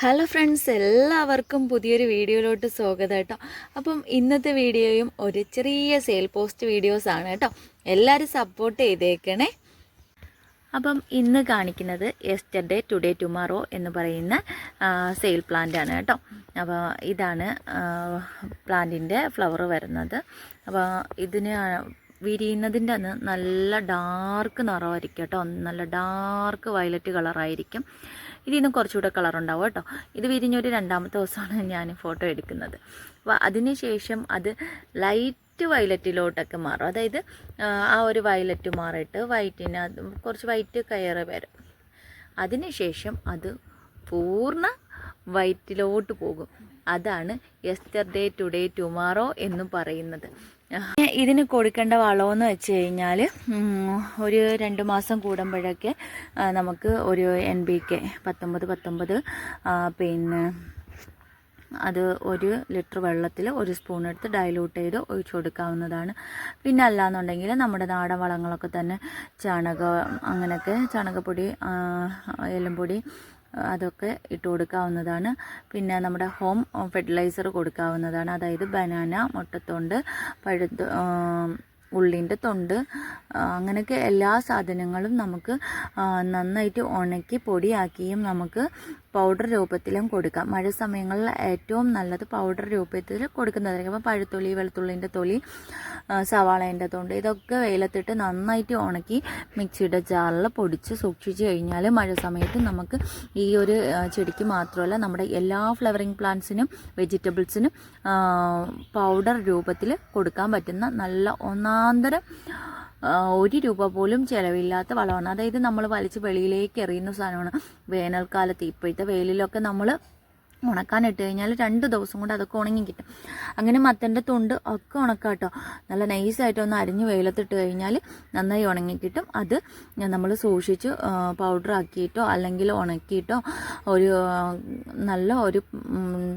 Hello friends എല്ലാവർക്കും പുതിയൊരു വീഡിയോയിലോട്ട് സ്വാഗതം കേട്ടോ. അപ്പം ഇന്നത്തെ വീഡിയോയും ഒരു ചെറിയ സെയിൽ പോസ്റ്റ് വീഡിയോസ് ആണ് കേട്ടോ. എല്ലാവരും സപ്പോർട്ട് ചെയ്തേക്കണേ. അപ്പം ഇന്ന് കാണിക്കുന്നത് യെസ്റ്റർഡേ ടുഡേ ടുമാറോ എന്ന് പറയുന്ന സെയിൽ പ്ലാന്റ് ആണ് കേട്ടോ. അപ്പോൾ ഇതാണ് പ്ലാന്റിന്റെ ഫ്ലവർ വരുന്നത്. അപ്പോൾ ഇതിന് വിരിയുന്നതിന്റെ അന്ന് നല്ല ഡാർക്ക് നിറമായിരിക്കും കേട്ടോ. നല്ല ഡാർക്ക് വയലറ്റ് കളറായിരിക്കും ഇതിൽ നിന്ന് കുറച്ചുകൂടെ കളർ ഉണ്ടാവും കേട്ടോ. ഇത് വിരിഞ്ഞൊരു രണ്ടാമത്തെ ദിവസമാണ് ഞാൻ ഫോട്ടോ എടുക്കുന്നത്. അപ്പോൾ അതിനുശേഷം അത് ലൈറ്റ് വയലറ്റിലോട്ടൊക്കെ മാറും. അതായത് ആ ഒരു വയലറ്റ് മാറിയിട്ട് വൈറ്റിന് കുറച്ച് വൈറ്റ് കയറി വരും. അതിനുശേഷം അത് പൂർണ വൈറ്റിലോട്ട് പോകും. അതാണ് യെസ്റ്റർഡേ ടുഡേ ടുമാറോ എന്ന് പറയുന്നത്. ഇതിന് കൊടുക്കേണ്ട വളമെന്ന് വെച്ച് കഴിഞ്ഞാൽ ഒരു രണ്ട് മാസം കൂടുമ്പോഴൊക്കെ നമുക്ക് ഒരു എൻ ബി കെ പത്തൊമ്പത് പത്തൊമ്പത് പിന്നെ അത് ഒരു ലിറ്റർ വെള്ളത്തിൽ ഒരു സ്പൂൺ എടുത്ത് ഡൈലൂട്ട് ചെയ്ത് ഒഴിച്ചു കൊടുക്കാവുന്നതാണ്. പിന്നെ അല്ലാന്നുണ്ടെങ്കിൽ നമ്മുടെ നാടൻ വളങ്ങളൊക്കെ തന്നെ ചാണകം അങ്ങനെയൊക്കെ ചാണകപ്പൊടി എല്ലുംപൊടി അതൊക്കെ ഇട്ട് കൊടുക്കാവുന്നതാണ്. പിന്നെ നമ്മുടെ ഹോം ഫെർട്ടിലൈസർ കൊടുക്കാവുന്നതാണ്. അതായത് ബനാന മുട്ടത്തൊണ്ട് പഴുത്ത് ഉള്ളിന്റെ തൊണ്ട് അങ്ങനെയൊക്കെ എല്ലാ സാധനങ്ങളും നമുക്ക് നന്നായിട്ട് ഉണക്കി പൊടിയാക്കിയും നമുക്ക് പൗഡർ രൂപത്തിലും കൊടുക്കാം. മഴ സമയങ്ങളിൽ ഏറ്റവും നല്ലത് പൗഡർ രൂപത്തിൽ കൊടുക്കുന്നതായിരിക്കും. അപ്പോൾ പഴുത്തൊലി വെളുത്തുള്ളിന്റെ തൊലി സവാളേന്റെ തൊണ്ട് ഇതൊക്കെ വെയിലത്തിട്ട് നന്നായിട്ട് ഉണക്കി മിക്സിയുടെ ജാറിൽ പൊടിച്ച് സൂക്ഷിച്ച് കഴിഞ്ഞാൽ മഴ സമയത്ത് നമുക്ക് ഈ ഒരു ചെടിക്ക് മാത്രമല്ല നമ്മുടെ എല്ലാ ഫ്ലവറിങ് പ്ലാന്റ്സിനും വെജിറ്റബിൾസിനും പൗഡർ രൂപത്തിൽ കൊടുക്കാൻ പറ്റുന്ന നല്ല ഒന്നാന്തരം ഒരു രൂപ പോലും ചിലവില്ലാത്ത വളമാണ്. അതായത് നമ്മൾ വലിച്ച് വെളിയിലേക്ക് എറിയുന്ന സാധനമാണ് വേനൽക്കാലത്ത്. ഇപ്പോഴത്തെ വെയിലിലൊക്കെ നമ്മൾ ഉണക്കാനിട്ട് കഴിഞ്ഞാൽ രണ്ട് ദിവസം കൊണ്ട് അതൊക്കെ ഉണങ്ങി കിട്ടും. അങ്ങനെ മത്തന്റെ തൊണ്ട് ഒക്കെ ഉണക്കാം കേട്ടോ നല്ല നൈസായിട്ട് ഒന്ന് അരിഞ്ഞ് വെയിലത്തിട്ട് കഴിഞ്ഞാൽ നന്നായി ഉണങ്ങി കിട്ടും. അത് നമ്മൾ സൂക്ഷിച്ച് പൗഡർ ആക്കിയിട്ടോ അല്ലെങ്കിൽ ഉണക്കിയിട്ടോ ഒരു നല്ല ഒരു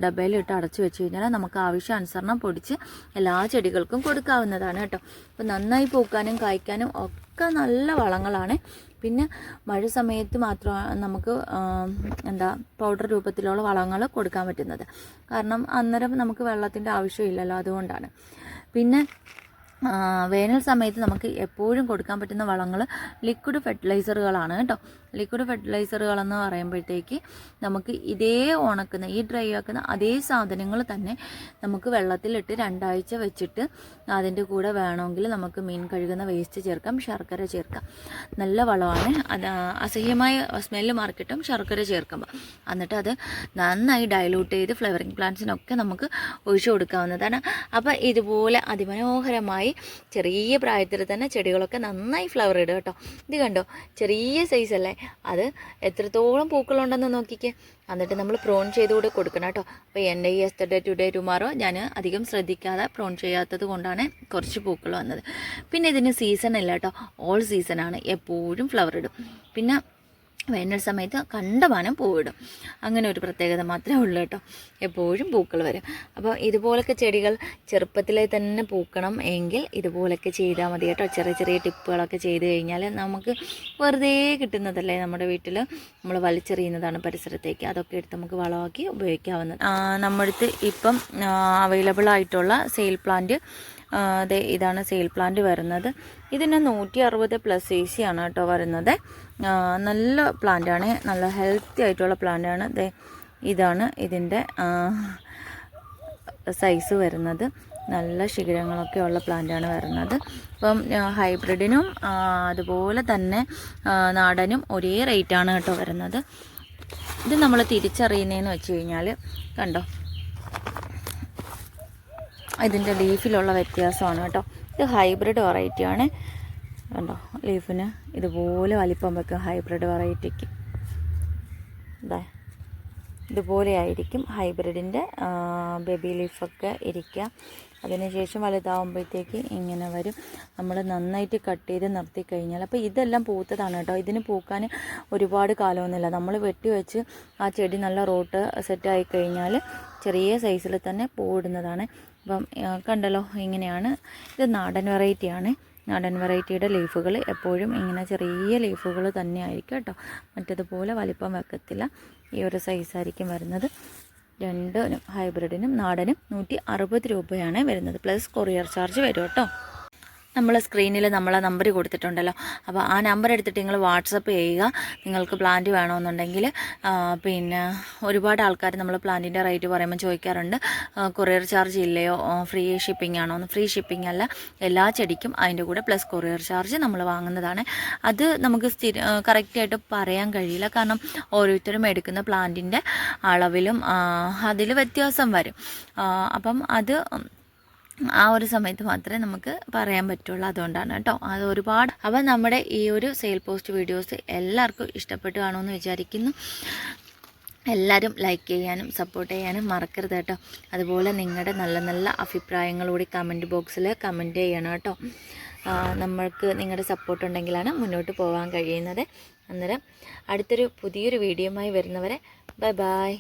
ഡബയിലിട്ട് അടച്ച് വെച്ച് കഴിഞ്ഞാൽ നമുക്ക് ആവശ്യാനുസരണം പൊടിച്ച് എല്ലാ ചെടികൾക്കും കൊടുക്കാവുന്നതാണ് കേട്ടോ. അപ്പോൾ നന്നായി പൂക്കാനും കായ്ക്കാനും ഒക്കെ നല്ല വളങ്ങളാണ് പിന്നെ മഴ സമയത്ത് മാത്രമാണ് നമുക്ക് എന്താ പൗഡർ രൂപത്തിലുള്ള വളങ്ങൾ കൊടുക്കാൻ പറ്റുന്നത്. കാരണം അന്നേരം നമുക്ക് വെള്ളത്തിന്റെ ആവശ്യമില്ലല്ലോ അതുകൊണ്ടാണ്. പിന്നെ വേനൽ സമയത്ത് നമുക്ക് എപ്പോഴും കൊടുക്കാൻ പറ്റുന്ന വളങ്ങൾ ലിക്വിഡ് ഫെർട്ടിലൈസറുകളാണ് കേട്ടോ. ലിക്വിഡ് ഫെർട്ടിലൈസറുകളെന്ന് പറയുമ്പോഴത്തേക്ക് നമുക്ക് ഇതേ ഉണക്കുന്ന ഈ ഡ്രൈ ആക്കുന്ന അതേ സാധനങ്ങൾ തന്നെ നമുക്ക് വെള്ളത്തിലിട്ട് രണ്ടാഴ്ച വെച്ചിട്ട് അതിന്റെ കൂടെ വേണമെങ്കിൽ നമുക്ക് മീൻ കഴുകുന്ന വേസ്റ്റ് ചേർക്കാം ശർക്കര ചേർക്കാം. നല്ല വളമാണ്. അത് അസഹ്യമായ സ്മെല്ല് മാർക്കിട്ടും ശർക്കര ചേർക്കുമ്പോൾ എന്നിട്ട് അത് നന്നായി ഡൈലൂട്ട് ചെയ്ത് ഫ്ലവറിങ് പ്ലാന്റ്സിനൊക്കെ നമുക്ക് ഒഴിച്ചു കൊടുക്കാവുന്നതാണ്. അപ്പോൾ ഇതുപോലെ അതിമനോഹരമായി ചെറിയ പ്രായത്തിൽ തന്നെ ചെടികളൊക്കെ നന്നായി ഫ്ലവർ ഇടുക കേട്ടോ. ഇത് കണ്ടോ? ചെറിയ സൈസ് അല്ലേ? അത് എത്രത്തോളം പൂക്കളുണ്ടെന്ന് നോക്കിക്കേ. എന്നിട്ട് നമ്മൾ പ്രോൺ ചെയ്ത് കൂടെ കൊടുക്കണം കേട്ടോ. അപ്പോൾ എന്റെ ഈ എസ്റ്റർഡേ ടുഡേ ടുമാറോ ഞാൻ അധികം ശ്രദ്ധിക്കാതെ പ്രോൺ ചെയ്യാത്തത് കൊണ്ടാണ് കുറച്ച് പൂക്കൾ വന്നത്. പിന്നെ ഇതിന് സീസൺ ഇല്ല കേട്ടോ. ഓൾ സീസണാണ് എപ്പോഴും ഫ്ലവർ ഇടും. പിന്നെ വേനൽ സമയത്ത് കണ്ടമാനം പൂവിടും. അങ്ങനെ ഒരു പ്രത്യേകത മാത്രമേ ഉള്ളൂ കേട്ടോ. എപ്പോഴും പൂക്കൾ വരും. അപ്പോൾ ഇതുപോലൊക്കെ ചെടികൾ ചെറുപ്പത്തിലെ തന്നെ പൂക്കണം എങ്കിൽ ഇതുപോലൊക്കെ ചെയ്താൽ മതി കേട്ടോ. ചെറിയ ചെറിയ ടിപ്പുകളൊക്കെ ചെയ്ത് കഴിഞ്ഞാൽ നമുക്ക് വെറുതെ കിട്ടുന്നതല്ലേ നമ്മുടെ വീട്ടിൽ നമ്മൾ വലിച്ചെറിയുന്നതാണ് പരിസരത്തേക്ക്. അതൊക്കെ എടുത്ത് നമുക്ക് വളമാക്കി ഉപയോഗിക്കാവുന്നത്. നമ്മുടെ അടുത്ത് ഇപ്പം അവൈലബിൾ ആയിട്ടുള്ള സെയിൽ പ്ലാന്റ് അതെ ഇതാണ് സെയിൽ പ്ലാന്റ് വരുന്നത്. ഇതിന് നൂറ്റി അറുപത് പ്ലസ് എ സി ആണ് കേട്ടോ വരുന്നത്. നല്ല പ്ലാന്റാണ് നല്ല ഹെൽത്തി ആയിട്ടുള്ള പ്ലാന്റാണ് അതെ ഇതാണ് ഇതിന്റെ സൈസ് വരുന്നത്. നല്ല ശിഖരങ്ങളൊക്കെ ഉള്ള പ്ലാന്റാണ് വരുന്നത്. അപ്പം ഹൈബ്രിഡിനും അതുപോലെ തന്നെ നാടനും ഒരേ റേറ്റാണ് കേട്ടോ വരുന്നത്. ഇത് നമ്മൾ തിരിച്ചറിയുന്നതെന്ന് വെച്ച് കഴിഞ്ഞാൽ കണ്ടോ? ഇതിന്റെ ലീഫിലുള്ള വ്യത്യാസമാണ് കേട്ടോ. ഇത് ഹൈബ്രിഡ് വെറൈറ്റിയാണ് കണ്ടോ? ലീഫിന് ഇതുപോലെ വലിപ്പം വെക്കും ഹൈബ്രിഡ് വെറൈറ്റിക്ക് ഇതാ ഇതുപോലെ ആയിരിക്കും ഹൈബ്രിഡിന്റെ ബേബി ലീഫൊക്കെ ഇരിക്കുക. അതിനുശേഷം വലുതാവുമ്പോഴത്തേക്ക് ഇങ്ങനെ വരും. നമ്മൾ നന്നായിട്ട് കട്ട് ചെയ്ത് നിർത്തി കഴിഞ്ഞാൽ അപ്പോൾ ഇതെല്ലാം പൂത്തതാണ് കേട്ടോ. ഇതിന് പൂക്കാൻ ഒരുപാട് കാലമൊന്നുമില്ല. നമ്മൾ വെട്ടിവെച്ച് ആ ചെടി നല്ല റോട്ട് സെറ്റായി കഴിഞ്ഞാൽ ചെറിയ സൈസിൽ തന്നെ പൂവിടുന്നതാണ്. അപ്പം കണ്ടല്ലോ ഇങ്ങനെയാണ്. ഇത് നാടൻ വെറൈറ്റിയാണ് നാടൻ വെറൈറ്റിയുടെ ലീഫുകൾ എപ്പോഴും ഇങ്ങനെ ചെറിയ ലീഫുകൾ തന്നെയായിരിക്കും കേട്ടോ. മറ്റതുപോലെ വലിപ്പം വെക്കത്തില്ല. ഈ ഒരു സൈസായിരിക്കും വരുന്നത്. രണ്ടിനും ഹൈബ്രിഡിനും നാടനും നൂറ്റി അറുപത് രൂപയാണ് വരുന്നത്. പ്ലസ് കൊറിയർ ചാർജ് വരും കേട്ടോ. നമ്മൾ സ്ക്രീനിൽ നമ്മളെ നമ്പർ കൊടുത്തിട്ടുണ്ടല്ലോ. അപ്പോൾ ആ നമ്പർ എടുത്തിട്ട് നിങ്ങൾ വാട്സപ്പ് ചെയ്യുക. നിങ്ങൾക്ക് പ്ലാന്റ് വേണമെന്നുണ്ടെങ്കിൽ പിന്നെ ഒരുപാട് ആൾക്കാർ നമ്മൾ പ്ലാന്റിന്റെ റേറ്റ് പറയുമ്പോൾ ചോദിക്കാറുണ്ട്. കൊറിയർ ചാർജ് ഇല്ലയോ? ഫ്രീ ഷിപ്പിംഗ് ആണോ ഫ്രീ ഷിപ്പിംഗ് അല്ല എല്ലാ ചെടിക്കും അതിന്റെ കൂടെ പ്ലസ് കൊറിയർ ചാർജ് നമ്മൾ വാങ്ങുന്നതാണ്. അത് നമുക്ക് സ്ഥിര കറക്റ്റായിട്ട് പറയാൻ കഴിയില്ല. കാരണം ഓരോരുത്തരും എടുക്കുന്ന പ്ലാന്റിന്റെ അളവിലും അതിൽ വ്യത്യാസം വരും. അപ്പം അത് ആ ഒരു സമയത്ത് മാത്രമേ നമുക്ക് പറയാൻ പറ്റുള്ളൂ. അതുകൊണ്ടാണ് കേട്ടോ. അത് ഒരുപാട് അപ്പം നമ്മുടെ ഈ ഒരു സെയിൽ പോസ്റ്റ് വീഡിയോസ് എല്ലാവർക്കും ഇഷ്ടപ്പെട്ടു കാണുമെന്ന് വിചാരിക്കുന്നു. എല്ലാവരും ലൈക്ക് ചെയ്യാനും സപ്പോർട്ട് ചെയ്യാനും മറക്കരുത് കേട്ടോ. അതുപോലെ നിങ്ങളുടെ നല്ല നല്ല അഭിപ്രായങ്ങളൂടി കമന്റ് ബോക്സിൽ കമന്റ് ചെയ്യണം കേട്ടോ. നമ്മൾക്ക് നിങ്ങളുടെ സപ്പോർട്ട് ഉണ്ടെങ്കിലാണ് മുന്നോട്ട് പോകാൻ കഴിയുന്നത്. അന്നേരം അടുത്തൊരു പുതിയൊരു വീഡിയോയുമായി വരുന്നവരെ ബൈ ബായ്